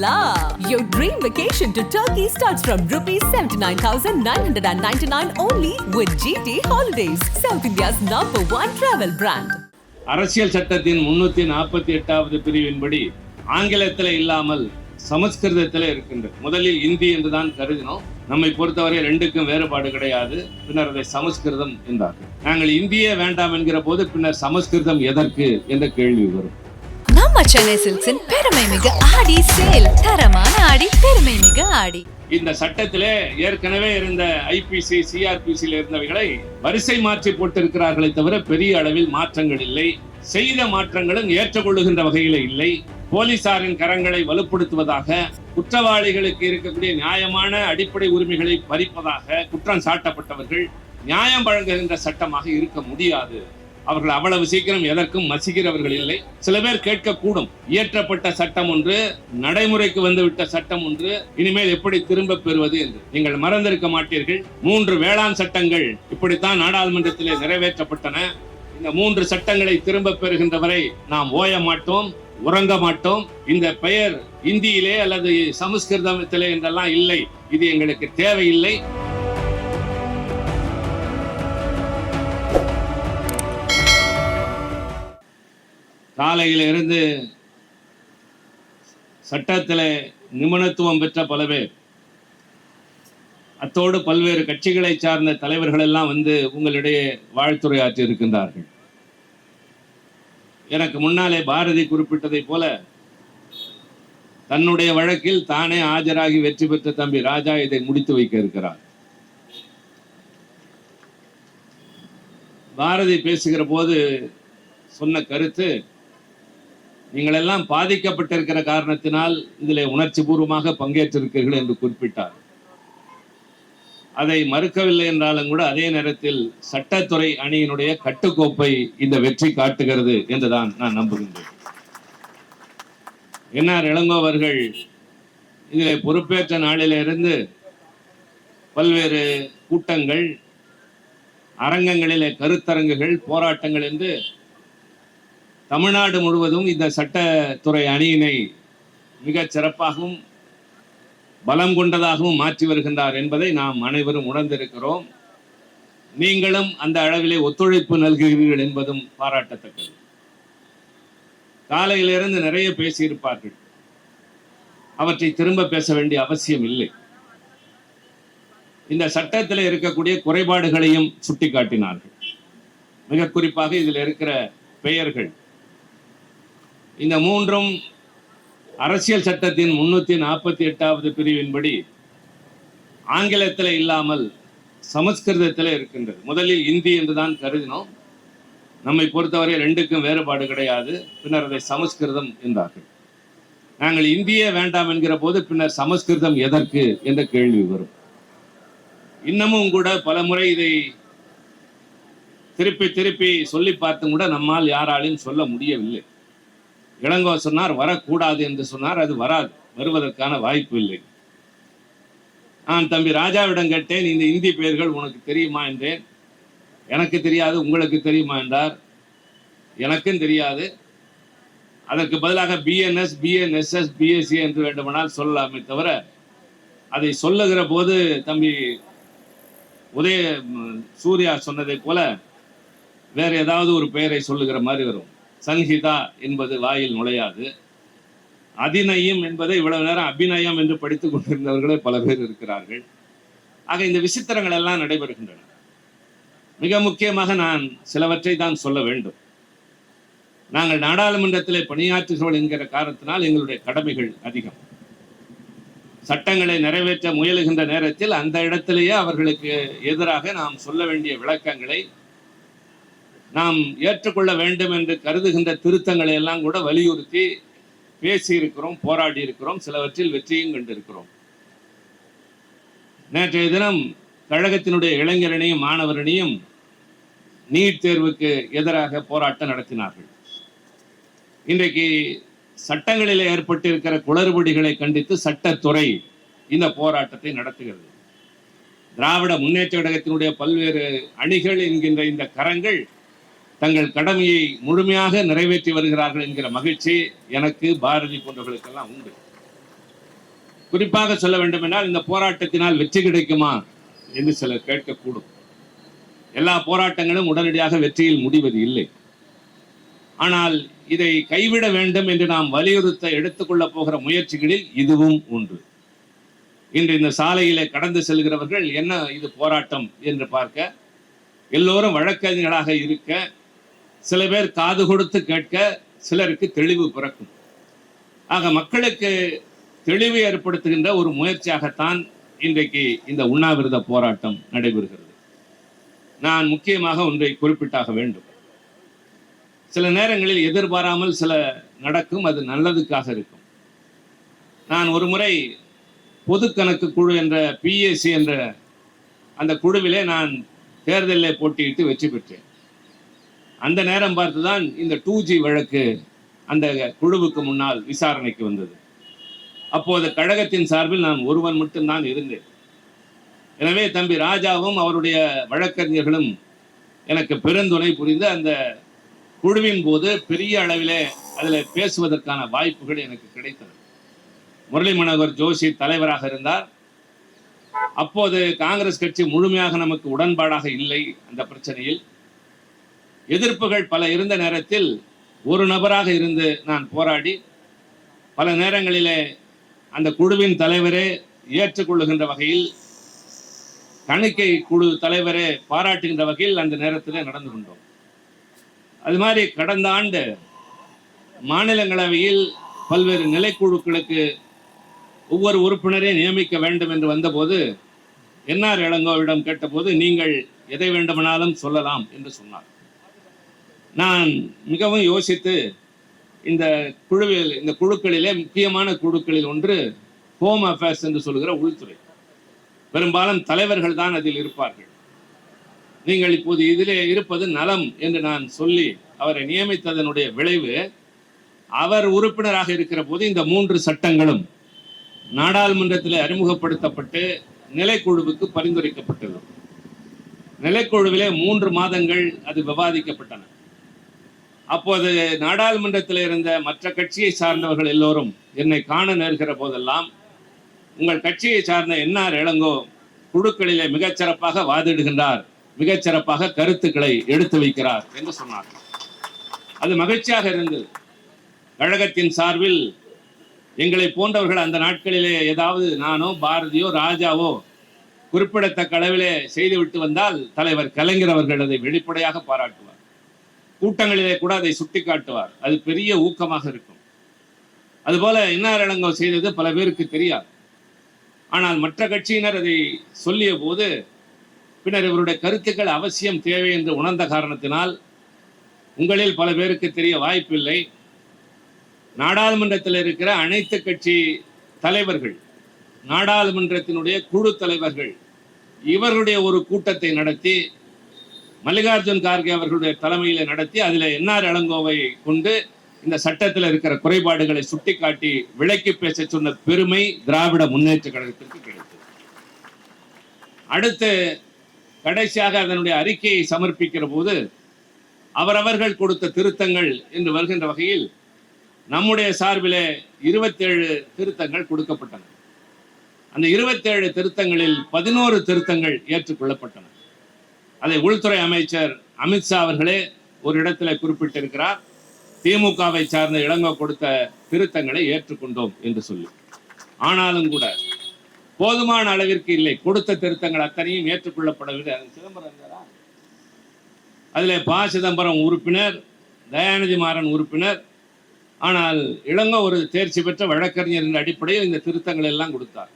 la! Your dream vacation to Turkey starts from rupees 79,999 only with GT Holidays, South India's number one travel brand. அரசியல் சட்டத்தின் முன்னூத்தி நாற்பத்தி எட்டாவது பிரிவின்படி ஆங்கிலத்தில் இல்லாமல் சமஸ்கிருதத்தில் இருக்கின்றது. முதலில் இந்தி என்று தான் கருதினோம். நம்மை பொறுத்தவரை ரெண்டுக்கும் வேறுபாடு கிடையாது. பின்னர் அதை சமஸ்கிருதம் என்றார்கள். நாங்கள் இந்தியே வேண்டாம் என்கிற போது பின்னர் சமஸ்கிருதம் எதற்கு என்ற கேள்வி வரும். நம்ம சென்னை சில்க்ஸின் பெருமை மிகு ஆடி சேல். தரமான ஆடி பெருமை மிகு ஆடி. இந்த சட்டத்திலே ஏற்கனவே இருந்த ஐபிசி சிஆர்பிசியில் இருந்தவைகளை வரிசை மாற்றி போட்டிருக்கிறார்களே தவிர பெரிய அளவில் மாற்றங்கள் இல்லை. செய்த மாற்றங்களும் ஏற்றுக்கொள்ளுகின்ற வகையில் இல்லை. போலீசாரின் கரங்களை வலுப்படுத்துவதாக குற்றவாளிகளுக்கு இருக்கக்கூடிய நியாயமான அடிப்படை உரிமைகளை பறிப்பதாக குற்றம் சாட்டப்பட்டவர்கள் நியாயம் வழங்குகின்ற சட்டமாக இருக்க முடியாது. அவர்கள் அவ்வளவு சீக்கிரம் எதற்கும் மசிக்கிறவர்கள் இல்லை. சில பேர் கேட்கக்கூடும். இயற்றப்பட்ட சட்டம் ஒன்று நடைமுறைக்கு வந்துவிட்ட சட்டம் ஒன்று இனிமேல் எப்படி திரும்ப பெறுவது என்று. நீங்கள் மறந்திருக்க மாட்டீர்கள். மூன்று வேளாண் சட்டங்கள் இப்படித்தான் நாடாளுமன்றத்திலே நிறைவேற்றப்பட்டன. இந்த மூன்று சட்டங்களை திரும்ப பெறுகின்ற வரை நாம் ஓய மாட்டோம் உறங்க மாட்டோம். இந்த பெயர் இந்தியிலே அல்லது சமஸ்கிருதத்திலே என்றெல்லாம் இல்லை. இது எங்களுக்கு தேவையில்லை. காலையில இருந்து சட்டத்தில் நிபுணத்துவம் பெற்ற பல பேர். அத்தோடு பல்வேறு கட்சிகளை சார்ந்த தலைவர்கள் எல்லாம் வந்து உங்களிடையே வாழ்த்துரையாற்றி இருக்கின்றார்கள். எனக்கு முன்னாலே பாரதி குறிப்பிட்டதை போல தன்னுடைய வழக்கில் தானே ஆஜராகி வெற்றி பெற்ற தம்பி ராஜா இதை முடித்து வைக்க இருக்கிறார். பாரதி பேசுகிற போது சொன்ன கருத்து நீங்கள் எல்லாம் பாதிக்கப்பட்டிருக்கிற காரணத்தினால் இதில் உணர்ச்சி பூர்வமாக பங்கேற்றிருக்கிறீர்கள் என்று குறிப்பிட்டார். அதை மறுக்கவில்லை என்றாலும் கூட அதே நேரத்தில் சட்டத்துறை அணியினுடைய கட்டுக்கோப்பை இந்த வெற்றி காட்டுகிறது என்றுதான் நான் நம்புகின்றேன். என்ஆர் இளங்கோ அவர்கள் இதில் பொறுப்பேற்ற நாளிலிருந்து பல்வேறு கூட்டங்கள் அரங்கங்களிலே கருத்தரங்குகள் போராட்டங்கள் என்று தமிழ்நாடு முழுவதும் இந்த சட்டத்துறை அணியினை மிகச் சிறப்பாகவும் பலம் கொண்டதாகவும் மாற்றி வருகின்றார் என்பதை நாம் அனைவரும் உணர்ந்திருக்கிறோம். நீங்களும் அந்த அளவிலே ஒத்துழைப்பு நல்கிறீர்கள் என்பதும் பாராட்டத்தக்கது. காலையிலிருந்து நிறைய பேசியிருப்பார்கள். அவற்றை திரும்ப பேச வேண்டிய அவசியம் இல்லை. இந்த சட்டத்தில் இருக்கக்கூடிய குறைபாடுகளையும் சுட்டிக்காட்டினார்கள். மிக குறிப்பாக இதில் இருக்கிற பெயர்கள். இந்த மூன்றும் அரசியல் சட்டத்தின் முன்னூத்தி நாற்பத்தி எட்டாவது பிரிவின்படி ஆங்கிலத்தில் இல்லாமல் சமஸ்கிருதத்தில் இருக்கின்றது. முதலில் இந்தி என்றுதான் கருதினோம். நம்மை பொறுத்தவரை ரெண்டுக்கும் வேறுபாடு கிடையாது. பின்னர் அதை சமஸ்கிருதம் என்றார்கள். நாங்கள் இந்தியே வேண்டாம் என்கிற போது பின்னர் சமஸ்கிருதம் எதற்கு என்ற கேள்வி வரும். இன்னமும் கூட பல முறை இதை திருப்பி திருப்பி சொல்லி பார்த்தும் கூட நம்மால் யாராலையும் சொல்ல முடியவில்லை. இளங்கோ சொன்னார் வரக்கூடாது என்று சொன்னார் அது வராது வருவதற்கான வாய்ப்பு இல்லை. நான் தம்பி ராஜாவிடம் கேட்டேன் இந்த இந்தி பெயர்கள் உனக்கு தெரியுமா? என்றேன். எனக்கு தெரியாது உங்களுக்கு தெரியுமா? என்றார். எனக்கும் தெரியாது. அதற்கு பதிலாக பிஎன்எஸ் பிஎன்எஸ்எஸ் பிஎஸ்சி என்று வேண்டுமானால் சொல்லலாமே தவிர அதை சொல்லுகிற போது தம்பி உதய சூர்யா சொன்னதைப் போல வேற ஏதாவது ஒரு பெயரை சொல்லுகிற மாதிரி வரும். சன்ஹிதா என்பது வாயில் நுழையாது. அதிநயம் என்பதை இவ்வளவு நேரம் அபிநயம் என்று படித்துக் கொண்டிருந்தவர்களே பல பேர் இருக்கிறார்கள். ஆக இந்த விசித்திரங்கள் எல்லாம் நடைபெறுகின்றன. மிக முக்கியமாக நான் சிலவற்றை தான் சொல்ல வேண்டும். நாங்கள் நாடாளுமன்றத்திலே பணியாற்றுகிறோம் என்கிற காரணத்தினால் எங்களுடைய கடமைகள் அதிகம். சட்டங்களை நிறைவேற்ற முயலுகின்ற நேரத்தில் அந்த இடத்திலேயே அவர்களுக்கு எதிராக நாம் சொல்ல வேண்டிய விளக்கங்களை நாம் ஏற்றுக்கொள்ள வேண்டும் என்று கருதுகின்ற திருத்தங்களை எல்லாம் கூட வலியுறுத்தி பேசியிருக்கிறோம் போராடி இருக்கிறோம் சிலவற்றில் வெற்றியும் கண்டிருக்கிறோம். நேற்றைய தினம் கழகத்தினுடைய இளைஞரணியும் மாணவரணியும் நீட் தேர்வுக்கு எதிராக போராட்டம் நடத்தினார்கள். இன்றைக்கு சட்டங்களில் ஏற்பட்டிருக்கிற குளறுபடிகளை கண்டித்து சட்டத்துறை இந்த போராட்டத்தை நடத்துகிறது. திராவிட முன்னேற்ற கழகத்தினுடைய பல்வேறு அணிகள் என்கின்ற இந்த கரங்கள் தங்கள் கடமையை முழுமையாக நிறைவேற்றி வருகிறார்கள் என்கிற மகிழ்ச்சி எனக்கு பாரதி போன்றவர்களுக்கெல்லாம் உண்டு. குறிப்பாக சொல்ல வேண்டுமென்றால் இந்த போராட்டத்தினால் வெற்றி கிடைக்குமா என்று சிலர் கேட்கக்கூடும். எல்லா போராட்டங்களும் உடனடியாக வெற்றியில் முடிவது இல்லை. ஆனால் இதை கைவிட வேண்டும் என்று நாம் வலியுறுத்த எடுத்துக்கொள்ளப் போகிற முயற்சிகளில் இதுவும் ஒன்று இன்று இந்த சாலையிலே கடந்து செல்கிறவர்கள் என்ன இது போராட்டம்? என்று பார்க்க எல்லோரும் வழக்கறிஞர்களாக இருக்க சில பேர் காது கொடுத்து கேட்க சிலருக்கு தெளிவு பிறக்கும். ஆக மக்களுக்கு தெளிவு ஏற்படுத்துகின்ற ஒரு முயற்சியாகத்தான் இன்றைக்கு இந்த உண்ணாவிரத போராட்டம் நடைபெறுகிறது. நான் முக்கியமாக ஒன்றை குறிப்பிட்டாக வேண்டும். சில நேரங்களில் எதிர்பாராமல் சில நடக்கும் அது நல்லதுக்காக இருக்கும். நான் ஒரு முறை பொது கணக்கு குழு என்ற பிஎஸ்சி என்ற அந்த குழுவிலே நான் தேர்தலில் போட்டியிட்டு வெற்றி பெற்றேன். அந்த நேரம் பார்த்துதான் இந்த டூ ஜி வழக்கு அந்த குழுவுக்கு முன்னால் விசாரணைக்கு வந்தது. அப்போது கழகத்தின் சார்பில் நான் ஒருவன் மட்டும்தான் இருந்தேன். எனவே தம்பி ராஜாவும் அவருடைய வழக்கறிஞர்களும் எனக்கு பெருந்துணை புரிந்து அந்த குழுவின் போது பெரிய அளவிலே அதில் பேசுவதற்கான வாய்ப்புகள் எனக்கு கிடைத்தன. முரளி மனோகர் ஜோஷி தலைவராக இருந்தார். அப்போது காங்கிரஸ் கட்சி முழுமையாக நமக்கு உடன்பாடாக இல்லை அந்த பிரச்சனையில். எதிர்ப்புகள் பல இருந்த நேரத்தில் ஒரு நபராக இருந்து நான் போராடி பல நேரங்களிலே அந்த குழுவின் தலைவரே ஏற்றுக்கொள்ளுகின்ற வகையில் தணிக்கை குழு தலைவரே பாராட்டுகின்ற வகையில் அந்த நேரத்தில் நடந்து கொண்டோம். அது மாதிரி கடந்த ஆண்டு மாநிலங்களவையில் பல்வேறு நிலைக்குழுக்களுக்கு ஒவ்வொரு உறுப்பினரை நியமிக்க வேண்டும் என்று வந்தபோது என்ஆர் இளங்கோவிடம் கேட்டபோது நீங்கள் எதை வேண்டுமானாலும் சொல்லலாம் என்று சொன்னார். நான் மிகவும் யோசித்து இந்த குழுவில் இந்த குழுக்களிலே முக்கியமான குழுக்களில் ஒன்று ஹோம் அஃபேர்ஸ் என்று சொல்கிற உள்துறை. பெரும்பாலும் தலைவர்கள் தான் அதில் இருப்பார்கள். நீங்கள் இப்போது இதிலே இருப்பது நலம் என்று நான் சொல்லி அவரை நியமித்ததனுடைய விளைவு அவர் உறுப்பினராக இருக்கிற போது இந்த மூன்று சட்டங்களும் நாடாளுமன்றத்தில் அறிமுகப்படுத்தப்பட்டு நிலைக்குழுவுக்கு பரிந்துரைக்கப்பட்டது. நிலைக்குழுவிலே மூன்று மாதங்கள் அது விவாதிக்கப்பட்டன. அப்போது நாடாளுமன்றத்தில் இருந்த மற்ற கட்சியை சார்ந்தவர்கள் எல்லோரும் என்னை காண நேர்கிற போதெல்லாம் உங்கள் கட்சியை சார்ந்த என்ஆர் இளங்கோ குழுக்களிலே மிகச்சிறப்பாக வாதிடுகின்றார் மிகச்சிறப்பாக கருத்துக்களை எடுத்து வைக்கிறார் என்று சொன்னார். அது மகிழ்ச்சியாக இருந்தது. கழகத்தின் சார்பில் எங்களை போன்றவர்கள் அந்த நாட்களிலே ஏதாவது நானோ பாரதியோ ராஜாவோ குறிப்பிடத்தக்க அளவிலே செய்துவிட்டு வந்தால் தலைவர் கலைஞர் அவர்கள் அதை வெளிப்படையாக பாராட்டுவார். கூட்டங்களிலே கூட அதை சுட்டிக்காட்டுவார். அது பெரிய ஊக்கமாக இருக்கும். அதுபோல இன்னார் செய்தது பல பேருக்கு தெரியாது. ஆனால் மற்ற கட்சியினர் அதை சொல்லிய போது பின்னர் இவருடைய கருத்துக்கள் அவசியம் தேவை என்று உணர்ந்த காரணத்தினால் உங்களில் பல பேருக்கு தெரிய வாய்ப்பில்லை. நாடாளுமன்றத்தில் இருக்கிற அனைத்து கட்சி தலைவர்கள் நாடாளுமன்றத்தினுடைய குழு தலைவர்கள் இவர்களுடைய ஒரு கூட்டத்தை நடத்தி மல்லிகார்ஜுன் கார்கே அவர்களுடைய தலைமையில நடத்தி அதில் என்ஆர் இளங்கோவை கொண்டு இந்த சட்டத்தில் இருக்கிற குறைபாடுகளை சுட்டிக்காட்டி விளக்கி பேச சொன்ன பெருமை திராவிட முன்னேற்ற கழகத்திற்கு கிடைத்தது. அடுத்து கடைசியாக அதனுடைய அறிக்கையை சமர்ப்பிக்கிற போது அவரவர்கள் கொடுத்த திருத்தங்கள் என்று வருகின்ற வகையில் நம்முடைய சார்பிலே இருபத்தேழு திருத்தங்கள் கொடுக்கப்பட்டன. அந்த இருபத்தேழு திருத்தங்களில் பதினோரு திருத்தங்கள் ஏற்றுக்கொள்ளப்பட்டன. அதை உள்துறை அமைச்சர் அமித்ஷா அவர்களே ஒரு இடத்துல குறிப்பிட்டிருக்கிறார். திமுகவை சார்ந்த இளங்கோ கொடுத்த திருத்தங்களை ஏற்றுக்கொண்டோம் என்று சொல்லி. ஆனாலும் கூட போதுமான அளவிற்கு இல்லை. கொடுத்த திருத்தங்கள் அத்தனையும் ஏற்றுக்கொள்ளப்படவில்லை. அது சிதம்பரம் அதில் ப. சிதம்பரம் உறுப்பினர் தயாநிதி மாறன் உறுப்பினர். ஆனால் இளங்கோ ஒரு தேர்ச்சி பெற்ற வழக்கறிஞர் என்ற அடிப்படையில் இந்த திருத்தங்கள் எல்லாம் கொடுத்தார்.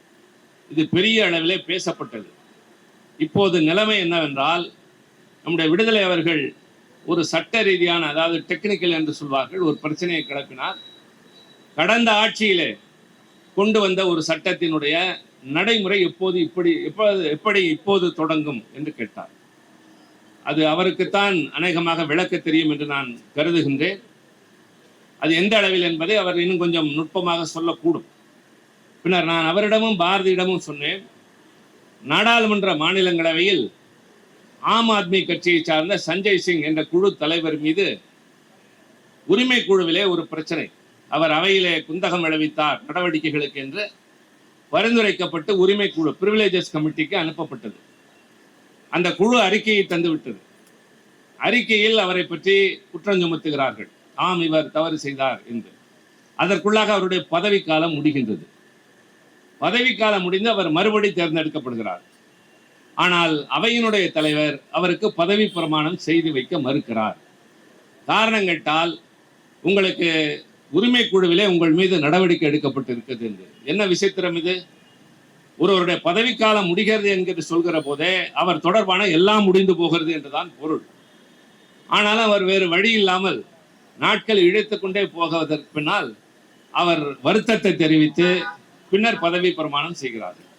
இது பெரிய அளவிலே பேசப்பட்டது. இப்போது நிலைமை என்னவென்றால் நம்முடைய விடுதலை அவர்கள் ஒரு சட்ட ரீதியான அதாவது டெக்னிக்கல் என்று சொல்வார்கள் ஒரு பிரச்சனையை கிளப்பினார். கடந்த ஆட்சியிலே கொண்டு வந்த ஒரு சட்டத்தினுடைய நடைமுறை எப்போது இப்படி எப்போது எப்படி இப்போது தொடங்கும் என்று கேட்டார். அது அவருக்குத்தான் அநேகமாக விளக்க தெரியும் என்று நான் கருதுகின்றேன். அது எந்த அளவில் என்பதை அவர் இன்னும் கொஞ்சம் நுட்பமாக சொல்லக்கூடும். பின்னர் நான் அவரிடமும் பாரதியிடமும் சொன்னேன். நாடாளுமன்ற மாநிலங்களவையில் ஆம் ஆத்மி கட்சியை சார்ந்த சஞ்சய் சிங் என்ற குழு தலைவர் மீது உரிமை குழுவிலே ஒரு பிரச்சனை. அவர் அவையிலே குந்தகம் விளைவித்தார் நடவடிக்கைகளுக்கு என்று பரிந்துரைக்கப்பட்டு உரிமை குழு பிரிவிலேஜஸ் கமிட்டிக்கு அனுப்பப்பட்டது. அந்த குழு அறிக்கையை தந்துவிட்டது. அறிக்கையில் அவரை பற்றி குற்றம் சுமத்துகிறார்கள். ஆம் இவர் தவறு செய்தார் என்று. அதற்குள்ளாக அவருடைய பதவிக்காலம் முடிகின்றது. பதவிக்காலம் முடிந்து அவர் மறுபடி தேர்ந்தெடுக்கப்படுகிறார். ஆனால் அவையினுடைய தலைவர் அவருக்கு பதவி பிரமாணம் செய்து வைக்க மறுக்கிறார். காரணம் கேட்டால் உங்களுக்கு உரிமை குழுவிலே உங்கள் மீது நடவடிக்கை எடுக்கப்பட்டிருக்கிறது என்று. என்ன விசித்திரம் இது? ஒருவருடைய பதவிக்காலம் முடிகிறது என்கிறது சொல்கிற போதே அவர் தொடர்பான எல்லாம் முடிந்து போகிறது என்றுதான் பொருள். ஆனாலும் அவர் வேறு வழி இல்லாமல் நாட்கள் இழுத்துக் கொண்டே போவதற்கு பின்னால் அவர் வருத்தத்தை தெரிவித்து பின்னர் பதவி பிரமாணம் செய்கிறார்கள்.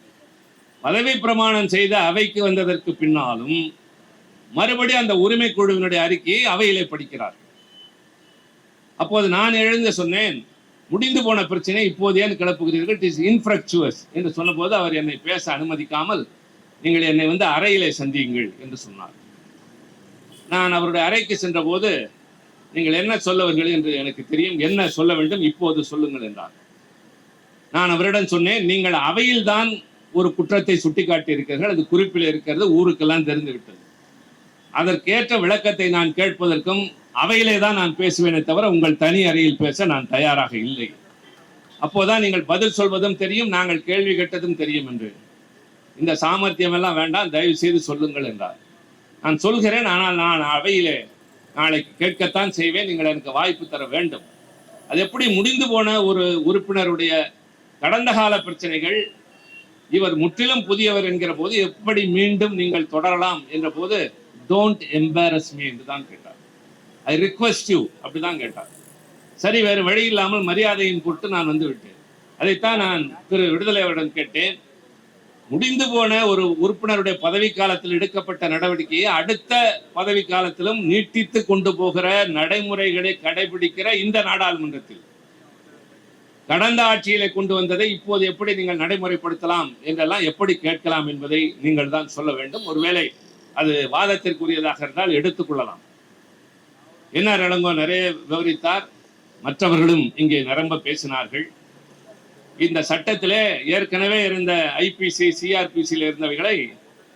பதவி பிரமாணம் செய்த அவைக்கு வந்ததற்கு பின்னாலும் மறுபடியும் அந்த உரிமை குழுவினுடைய அறிக்கையை அவையிலே படிக்கிறார் அப்போது நான் எழுந்து சொன்னேன் முடிந்து போன பிரச்சனை இப்போது ஏன் கிளப்புகிறீர்கள்? இட் இஸ் இன்ஃப்ரக்சுவஸ் என்று சொன்னபோது அவர் என்னை பேச அனுமதிக்காமல் நீங்கள் என்னை வந்து அறையிலே சந்தியுங்கள் என்று சொன்னார். நான் அவருடைய அறைக்கு சென்றபோது நீங்கள் என்ன சொல்லவர்கள் என்று எனக்கு தெரியும். என்ன சொல்ல வேண்டும்? இப்போது சொல்லுங்கள் என்றார். நான் அவரிடம் சொன்னேன் நீங்கள் அவையில்தான் ஒரு குற்றத்தை சுட்டிக்காட்டி இருக்கிறீர்கள் அது குறிப்பில் இருக்கிறது ஊருக்கெல்லாம் தெரிந்து விட்டது அதற்கேற்ற விளக்கத்தை நான் கேட்பதற்கும் அவையிலே தான் நான் பேசுவேனே தவிர உங்கள் தனி அறையில் பேச நான் தயாராக இல்லை. அப்போதான் நீங்கள் பதில் சொல்வதும் தெரியும் நாங்கள் கேள்வி கேட்டதும் தெரியும் என்று. இந்த சாமர்த்தியம் எல்லாம் வேண்டாம் தயவு செய்து சொல்லுங்கள் என்றார். நான் சொல்கிறேன் ஆனால் நான் அவையிலே நாளைக்கு கேட்கத்தான் செய்வேன் நீங்கள் எனக்கு வாய்ப்பு தர வேண்டும். அது எப்படி முடிந்து போன ஒரு உறுப்பினருடைய கடந்த கால பிரச்சனைகள் இவர் முற்றிலும் புதியவர் என்கிற போது எப்படி மீண்டும் நீங்கள் தொடரலாம் என்ற போது டோன்ட் எம்பாரஸ் மீ என்று தான் கேட்டார். ஐ ரிக்வெஸ்ட் யூ அப்படிதான் கேட்டார். சரி வேறு வழி இல்லாமல் மரியாதையின் பொருட்டு நான் வந்து விட்டேன். அதைத்தான் நான் திரு விடுதலை அவரிடம் கேட்டேன். முடிந்து போன ஒரு உறுப்பினருடைய பதவி காலத்தில் எடுக்கப்பட்ட நடவடிக்கையை அடுத்த பதவி காலத்திலும் நீட்டித்து கொண்டு போகிற நடைமுறைகளை கடைபிடிக்கிற இந்த நாடாளுமன்றத்தில். கடந்த ஆட்சியிலே கொண்டு வந்ததை இப்போது எப்படி நீங்கள் நடைமுறைப்படுத்தலாம் என்றெல்லாம் எப்படி கேட்கலாம் என்பதை நீங்கள் தான் சொல்ல வேண்டும். ஒருவேளை அது வாதத்திற்குரியதாக இருந்தால் எடுத்துக்கொள்ளலாம் என்ன இளங்கோ நிறைய விவரித்தார். மற்றவர்களும் இங்கே நிரம்ப பேசினார்கள். இந்த சட்டத்திலே ஏற்கனவே இருந்த ஐபிசி சிஆர்பிசியில் இருந்தவைகளை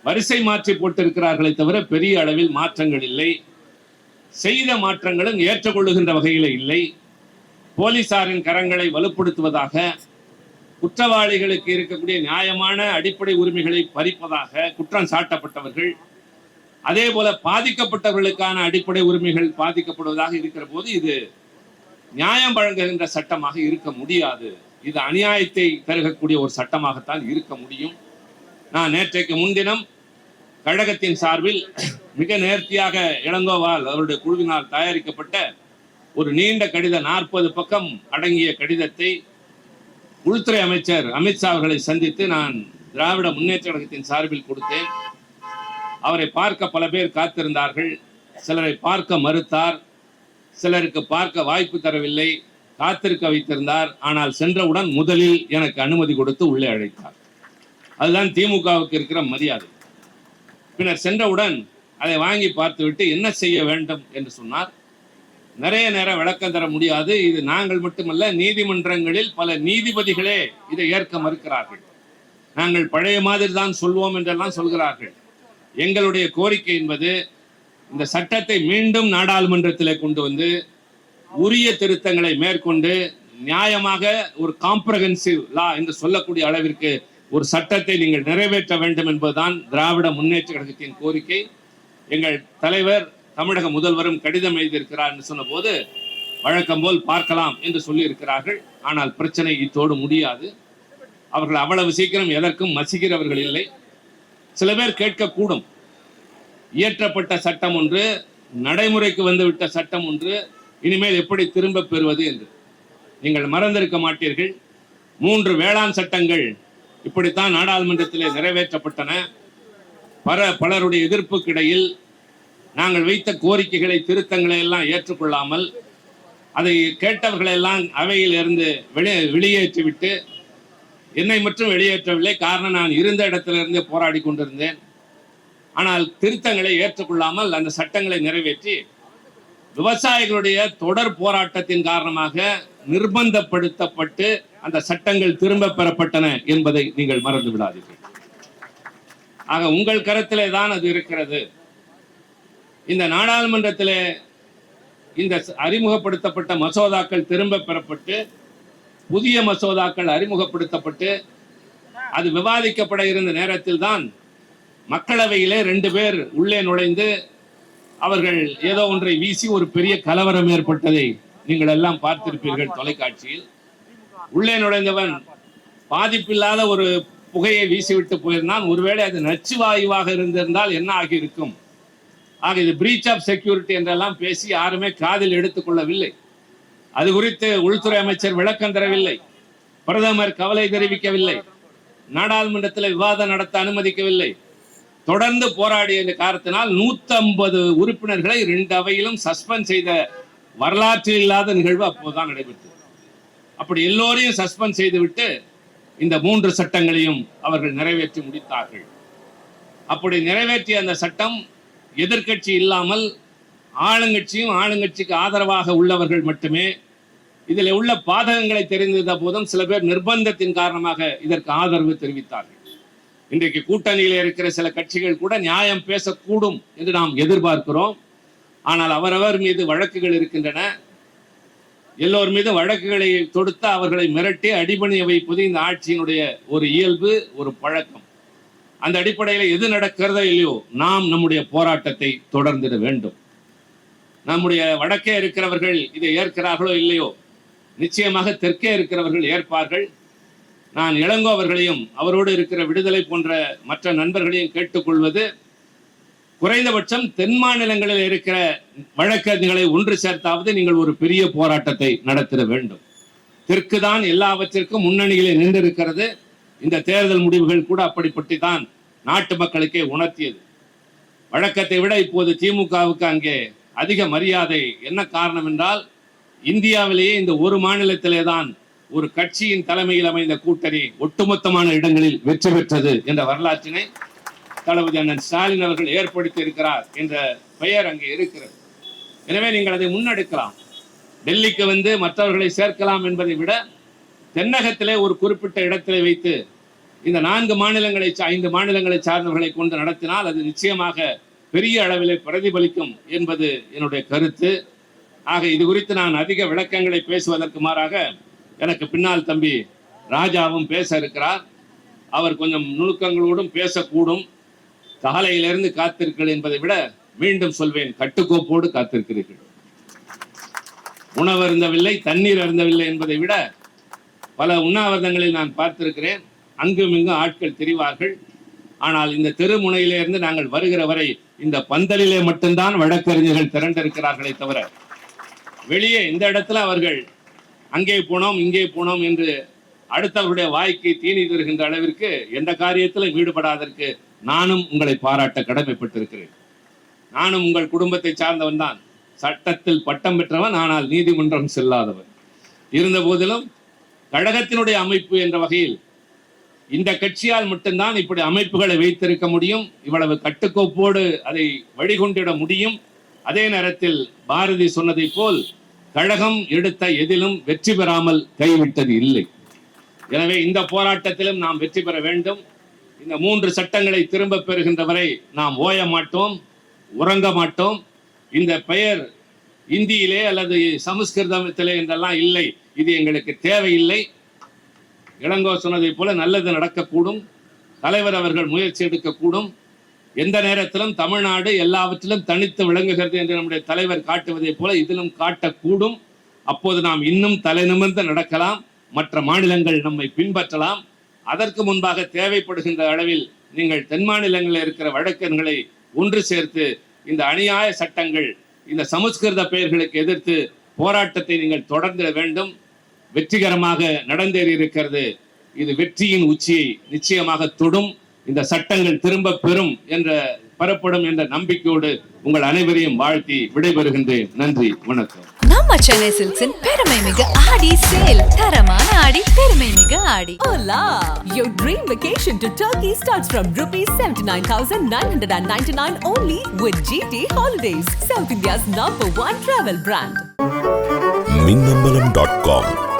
வரிசை மாற்றி போட்டிருக்கிறார்களே தவிர பெரிய அளவில் மாற்றங்கள் இல்லை. செய்த மாற்றங்களும் ஏற்றுக்கொள்ளுகின்ற வகையில் இல்லை. போலீசாரின் கரங்களை வலுப்படுத்துவதாக குற்றவாளிகளுக்கு இருக்கக்கூடிய நியாயமான அடிப்படை உரிமைகளை பறிப்பதாக குற்றம் சாட்டப்பட்டவர்கள் அதே போல பாதிக்கப்பட்டவர்களுக்கான அடிப்படை உரிமைகள் பாதிக்கப்படுவதாக இருக்கிற போது இது நியாயம் வழங்குகின்ற சட்டமாக இருக்க முடியாது. இது அநியாயத்தை பெருகக்கூடிய ஒரு சட்டமாகத்தான் இருக்க முடியும். நான் நேற்றைக்கு முன்தினம் கழகத்தின் சார்பில் மிக நேர்த்தியாக இளங்கோவால் அவருடைய குழுவினால் தயாரிக்கப்பட்ட ஒரு நீண்ட கடிதம் நாற்பது பக்கம் அடங்கிய கடிதத்தை உள்துறை அமைச்சர் அமித்ஷா அவர்களை சந்தித்து நான் திராவிட முன்னேற்ற கழகத்தின் சார்பில் கொடுத்தேன். அவரை பார்க்க பல பேர் காத்திருந்தார்கள். சிலரை பார்க்க மறுத்தார். சிலருக்கு பார்க்க வாய்ப்பு தரவில்லை. காத்திருக்க வைத்திருந்தார். ஆனால் சென்றவுடன் முதலில் எனக்கு அனுமதி கொடுத்து உள்ளே அழைத்தார். அதுதான் திமுகவுக்கு இருக்கிற மரியாதை. பின்னர் சென்றவுடன் அதை வாங்கி பார்த்துவிட்டு என்ன செய்ய வேண்டும் என்று சொன்னார். நிறைய நேரம் விளக்கம் தர முடியாது. இது நாங்கள் மட்டுமல்ல நீதிமன்றங்களில் பல நீதிபதிகளே இதை ஏற்க மறுக்கிறார்கள். நாங்கள் பழைய மாதிரி தான் சொல்வோம் என்றெல்லாம் சொல்கிறார்கள். எங்களுடைய கோரிக்கை என்பது இந்த சட்டத்தை மீண்டும் நாடாளுமன்றத்தில் கொண்டு வந்து உரிய திருத்தங்களை மேற்கொண்டு நியாயமாக ஒரு காம்ப்ரஹென்சிவ் லா என்று சொல்லக்கூடிய அளவிற்கு ஒரு சட்டத்தை நீங்கள் நிறைவேற்ற வேண்டும் என்பதுதான் திராவிட முன்னேற்ற கழகத்தின் கோரிக்கை. எங்கள் தலைவர் தமிழக முதல்வரும் கடிதம் எழுதியிருக்கிறார் என்று சொன்னபோது வழக்கம் போல் பார்க்கலாம் என்று சொல்லியிருக்கிறார்கள். ஆனால் பிரச்சனை இத்தோடு முடியாது. அவர்கள் அவ்வளவு சீக்கிரம் எதற்கும் மசிக்கிறவர்கள் இல்லை. சில பேர் கேட்கக்கூடும். இயற்றப்பட்ட சட்டம் ஒன்று நடைமுறைக்கு வந்துவிட்ட சட்டம் ஒன்று இனிமேல் எப்படி திரும்ப பெறுவது என்று. நீங்கள் மறந்திருக்க மாட்டீர்கள். மூன்று வேளாண் சட்டங்கள் இப்படித்தான் நாடாளுமன்றத்திலே நிறைவேற்றப்பட்டன. பல பலருடைய எதிர்ப்புக்கிடையில் நாங்கள் வைத்த கோரிக்கைகளை திருத்தங்களை எல்லாம் ஏற்றுக்கொள்ளாமல் அதை கேட்டவர்களெல்லாம் அவையில் இருந்து வெளியே வெளியேற்றிவிட்டு என்னை மட்டும் வெளியேற்றவில்லை காரணம் நான் இருந்த இடத்திலிருந்தே போராடி கொண்டிருந்தேன். ஆனால் திருத்தங்களை ஏற்றுக்கொள்ளாமல் அந்த சட்டங்களை நிறைவேற்றி விவசாயிகளுடைய தொடர் போராட்டத்தின் காரணமாக நிர்பந்தப்படுத்தப்பட்டு அந்த சட்டங்கள் திரும்ப பெறப்பட்டன என்பதை நீங்கள் மறந்து விடாதீர்கள் ஆக உங்கள் கருத்திலே தான் அது இருக்கிறது. இந்த நாடாளுமன்றத்தில் இந்த அறிமுகப்படுத்தப்பட்ட மசோதாக்கள் திரும்ப பெறப்பட்டு புதிய மசோதாக்கள் அறிமுகப்படுத்தப்பட்டு அது விவாதிக்கப்பட இருந்த நேரத்தில் தான் மக்களவையிலே ரெண்டு பேர் உள்ளே நுழைந்து அவர்கள் ஏதோ ஒன்றை வீசி ஒரு பெரிய கலவரம் ஏற்பட்டதை நீங்கள் எல்லாம் பார்த்திருப்பீர்கள் தொலைக்காட்சியில். உள்ளே நுழைந்தவன் பாதிப்பில்லாத ஒரு புகையை வீசிவிட்டு போயிருந்தான். ஒருவேளை அது நச்சு வாயுவாக இருந்திருந்தால் என்ன ஆகியிருக்கும்? ஆக இது பிரீச் ஆஃப் செக்யூரிட்டி என்றெல்லாம் பேசி யாருமே காதில் எடுத்துக்கொள்ளவில்லை அது குறித்து உள்துறை அமைச்சர் விளக்கம் தரவில்லை. பிரதமர் கவலை தெரிவிக்கவில்லை. நாடாளுமன்றத்தில் விவாதம் நடத்த அனுமதிக்கவில்லை. தொடர்ந்து போராடிய இந்த காரணத்தினால் 150 உறுப்பினர்களை ரெண்டு அவையிலும் சஸ்பெண்ட் செய்த வரலாற்றில் இல்லாத நிகழ்வு அப்போதுதான் நடைபெற்றது. அப்படி எல்லோரையும் சஸ்பெண்ட் செய்துவிட்டு இந்த மூன்று சட்டங்களையும் அவர்கள் நிறைவேற்றி முடித்தார்கள். அப்படி நிறைவேற்றிய அந்த சட்டம் எதிர்க்கட்சி இல்லாமல் ஆளுங்கட்சியும் ஆளுங்கட்சிக்கு ஆதரவாக உள்ளவர்கள் மட்டுமே இதில் உள்ள பாதகங்களை தெரிந்திருந்த போதும் சில பேர் நிர்பந்தத்தின் காரணமாக இதற்கு ஆதரவு தெரிவித்தார்கள். இன்றைக்கு கூட்டணியில் இருக்கிற சில கட்சிகள் கூட நியாயம் பேசக்கூடும் என்று நாம் எதிர்பார்க்கிறோம். ஆனால் அவரவர் மீது வழக்குகள் இருக்கின்றன. எல்லோர் மீது வழக்குகளை தொடுத்து அவர்களை மிரட்டி அடிபணிய வைப்பது இந்த ஆட்சியினுடைய ஒரு இயல்பு ஒரு பழக்கம். அந்த அடிப்படையில் எது நடக்கிறதோ இல்லையோ நாம் நம்முடைய போராட்டத்தை தொடர்ந்திட வேண்டும். நம்முடைய வடக்கே இருக்கிறவர்கள் இதை ஏற்கிறார்களோ இல்லையோ நிச்சயமாக தெற்கே இருக்கிறவர்கள் ஏற்பார்கள். நான் இளங்கோ அவர்களையும் அவரோடு இருக்கிற விடுதலை போன்ற மற்ற நண்பர்களையும் கேட்டுக்கொள்வது குறைந்தபட்சம் தென் மாநிலங்களில் இருக்கிற வழக்கறிஞர்களை ஒன்று சேர்த்தாவது நீங்கள் ஒரு பெரிய போராட்டத்தை நடத்திட வேண்டும். தெற்கு தான் எல்லாவற்றிற்கும் முன்னணியிலே நின்றிருக்கிறது. இந்த தேர்தல் முடிவுகள் கூட அப்படிப்பட்டு தான் நாட்டு மக்களுக்கே உணர்த்தியது. வழக்கத்தை விட இப்போது திமுகவுக்கு அங்கே அதிக மரியாதை என்ன காரணம் என்றால் இந்தியாவிலேயே இந்த ஒரு மாநிலத்திலே தான் ஒரு கட்சியின் தலைமையில் அமைந்த கூட்டணி ஒட்டுமொத்தமான இடங்களில் வெற்றி பெற்றது என்ற வரலாற்றினை தளபதி அண்ணன் ஸ்டாலின் அவர்கள் ஏற்படுத்தி இருக்கிறார் என்ற பெயர் அங்கே இருக்கிறது. எனவே நீங்கள் அதை முன்னெடுக்கலாம். டெல்லிக்கு வந்து மற்றவர்களை சேர்க்கலாம் என்பதை விட தென்னகத்திலே ஒரு குறிப்பிட்ட இடத்திலே வைத்து இந்த நான்கு மாநிலங்களை சா- ஐந்து மாநிலங்களை சார்ந்தவர்களை கொண்டு நடத்தினால் அது நிச்சயமாக பெரிய அளவிலே பிரதிபலிக்கும் என்பது என்னுடைய கருத்து. ஆக இது குறித்து நான் அதிக விளக்கங்களை பேசுவதற்கு மாறாக எனக்கு பின்னால் தம்பி ராஜாவும் பேச இருக்கிறார். அவர் கொஞ்சம் நுணுக்கங்களோடும் பேசக்கூடும். காலையிலிருந்து காத்திருக்கிறீர்கள் என்பதை விட மீண்டும் சொல்வேன் கட்டுக்கோப்போடு காத்திருக்கிறீர்கள். உணவு அருந்தவில்லை தண்ணீர் அருந்தவில்லை என்பதை விட பல உண்ணாவிரதங்களில் நான் பார்த்திருக்கிறேன். அங்கும் இங்கும் ஆட்கள் தெரிவார்கள். ஆனால் இந்த தெருமுனையிலிருந்து நாங்கள் வருகிற வரை இந்த பந்தலிலே மட்டும்தான் வழக்கறிஞர்கள் திரண்டிருக்கிறார்களே தவிர வெளியே இந்த இடத்துல அவர்கள் அங்கே போனோம் இங்கே போனோம் என்று அடுத்தவருடைய வாய்க்கு தீனி தருகின்ற அளவிற்கு எந்த காரியத்திலும் ஈடுபடாதற்கு நானும் உங்களை பாராட்ட கடமைப்பட்டிருக்கிறேன். நானும் உங்கள் குடும்பத்தை சார்ந்தவன் தான். சட்டத்தில் பட்டம் பெற்றவன் ஆனால் நீதிமன்றம் செல்லாதவன். இருந்த போதிலும் கழகத்தினுடைய அமைப்பு என்ற வகையில் இந்த கட்சியால் மட்டும்தான் இப்படி அமைப்புகளை வைத்திருக்க முடியும். இவ்வளவு கட்டுக்கோப்போடு அதை வழிகொண்டிட முடியும். அதே நேரத்தில் பாரதி சொன்னதை போல் கழகம் எடுத்த எதிலும் வெற்றி பெறாமல் கைவிட்டது இல்லை. எனவே இந்த போராட்டத்திலும் நாம் வெற்றி பெற வேண்டும். இந்த மூன்று சட்டங்களை திரும்ப பெறுகின்ற வரை நாம் ஓய மாட்டோம் உறங்க மாட்டோம். இந்த பெயர் இந்தியிலே அல்லது சமஸ்கிருதத்திலே என்றெல்லாம் இல்லை. இது எங்களுக்கு தேவையில்லை. இளங்கோ சொன்னதைப் போல நல்லது நடக்கக்கூடும். தலைவர் அவர்கள் முயற்சி எடுக்கக்கூடும். எந்த நேரத்திலும் தமிழ்நாடு எல்லாவற்றிலும் தனித்து விளங்குகிறது என்று நம்முடைய தலைவர் காட்டுவதைப் போல இதிலும் காட்டக்கூடும். அப்போது நாம் இன்னும் தலை நிமிர்ந்து நடக்கலாம். மற்ற மாநிலங்கள் நம்மை பின்பற்றலாம். அதற்கு முன்பாக தேவைப்படுகின்ற அளவில் நீங்கள் தென் மாநிலங்களில் இருக்கிற வழக்கறிஞர்களை ஒன்று சேர்த்து இந்த அநியாய சட்டங்கள் இந்த சமஸ்கிருத பெயர்களுக்கு எதிர்த்து போராட்டத்தை நீங்கள் தொடர்ந்திட வேண்டும். வெற்றிகரமாக நடந்தேறி இருக்கிறது. இது வெற்றியின் உச்சியை நிச்சயமாக தொடும். இந்த சட்டங்கள் திரும்ப பெறும் என்ற பெறப்படும் என்ற நம்பிக்கையோடு உங்கள் அனைவரையும் வாழ்த்தி விடைபெறுகின்றேன். நன்றி வணக்கம். நம்ம சென்னை சில்க்ஸின் பெருமை மிகு ஆடி சேல். தரமான ஆடி பெருமை மிகு ஆடி. Hola! Your dream vacation to Turkey starts from rupees 79,999 only with GT Holidays, South India's number one travel brand. Minnambalam dot com